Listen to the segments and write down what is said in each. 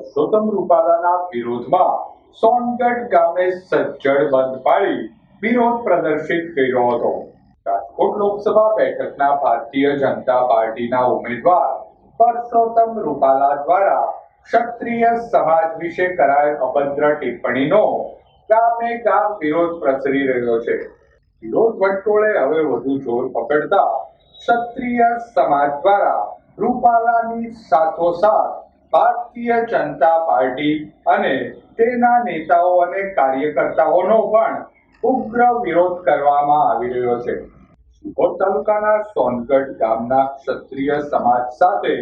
પરસોત્તમ રૂપાલાના વિરોધમાં સોનગઢ ગામે સજ્જડ બંધ પાડી વિરોધ પ્રદર્શિત કર્યો હતો. રાજકોટ લોકસભા બેઠકના ભારતીય જનતા પાર્ટીના ઉમેદવાર પરસોત્તમ રૂપાલા દ્વારા ક્ષત્રિય સમાજ વિશે કરાયેલ અભદ્ર ટિપ્પણીનો ગામે ગામ વિરોધ પ્રસરી રહ્યો છે. વિરોધ વંટોળે હવે વધુ જોર પકડતા ક્ષત્રિય સમાજ દ્વારા રૂપાલાની સાથોસાથ ભારતીય જનતા પાર્ટી અને તેના નેતાઓ અને કાર્યકર્તાઓનો પણ ઉગ્ર વિરોધ કરવામાં આવી રહ્યો છે. સિહોર તાલુકાના સોનગઢ ગામના ક્ષત્રિય સમાજ સાથે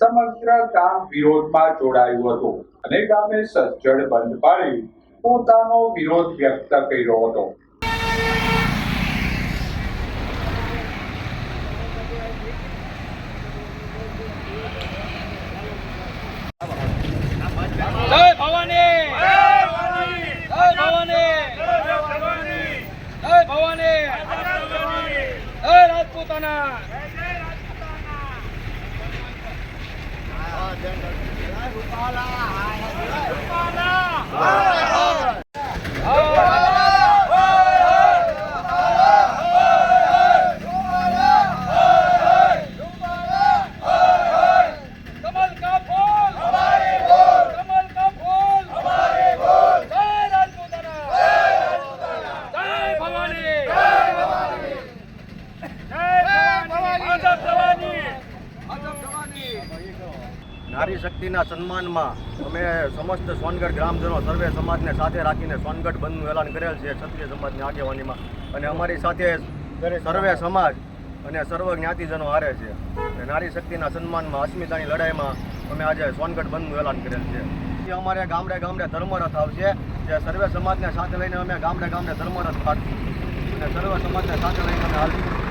સમગ્ર ગામ વિરોધમાં જોડાયું હતું અને ગામે સજ્જડ બંધ પાડી પોતાનો વિરોધ વ્યક્ત કર્યો હતો. નારી શક્તિના સન્માનમાં અમે સમસ્ત સોનગઢ ગ્રામજનો સર્વે સમાજને સાથે રાખીને સોનગઢ બંધનું એલાન કરેલ છે ક્ષત્રિય સમાજની આગેવાનીમાં. અને અમારી સાથે સર્વે સમાજ અને સર્વ જ્ઞાતિજનો હારે છે. અને નારી શક્તિના સન્માનમાં અસ્મિતાની લડાઈમાં અમે આજે સોનગઢ બંધનું એલાન કરેલ છે. અમારે ગામડે ગામડે ધર્મરથ આવશે જે સર્વે સમાજને સાથે લઈને અમે ગામડે ગામડે ધર્મરથ કાઢશું. અને સર્વ સમાજને સાથે લઈને અમે હાલશું